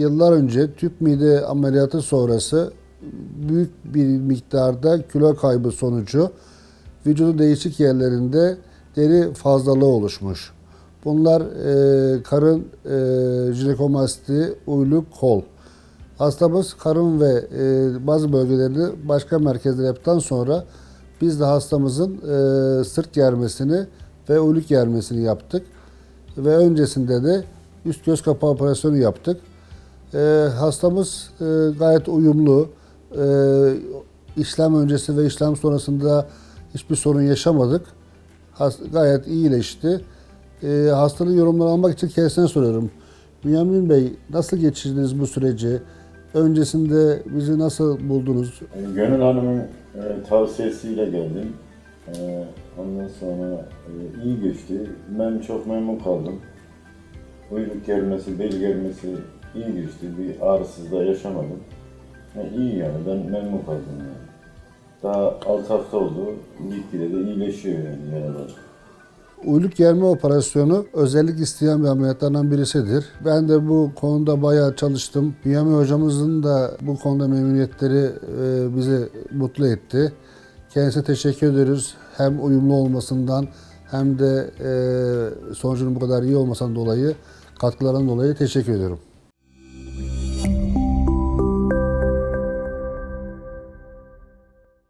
yıllar önce tüp mide ameliyatı sonrası büyük bir miktarda kilo kaybı sonucu vücudu değişik yerlerinde deri fazlalığı oluşmuş. Bunlar e, karın e, jinekomasti, uyluk, kol. Hastamız karın ve e, bazı bölgelerini başka merkezlere yaptıktan sonra biz de hastamızın e, sırt germesini ve uyluk germesini yaptık. Ve öncesinde de üst göz kapağı operasyonu yaptık. E, hastamız e, gayet uyumlu. E, işlem öncesi ve işlem sonrasında hiçbir sorun yaşamadık. Has- gayet iyileşti. E, hastanın yorumlarını almak için kendisine soruyorum. Bünyamin Bey nasıl geçirdiniz bu süreci? Öncesinde bizi nasıl buldunuz? Gönül Hanım'ın e, tavsiyesiyle geldim. E, ondan sonra e, iyi geçti. Ben çok memnun kaldım. Uyluk gelmesi, bel gelmesi iyi geçti. Bir ağrısız da yaşamadım. E, iyi yani ben memnun kaldım yani. Daha 6 hafta oldu. Gitgide de iyileşiyor yani yaralar. Uyluk germe operasyonu özellik isteyen bir ameliyatlardan birisidir. Ben de bu konuda bayağı çalıştım. Bünyamin hocamızın da bu konuda memnuniyetleri e, bizi mutlu etti. Kendisine teşekkür ediyoruz. Hem uyumlu olmasından hem de e, sonucunun bu kadar iyi olmasından dolayı katkılarından dolayı teşekkür ediyorum.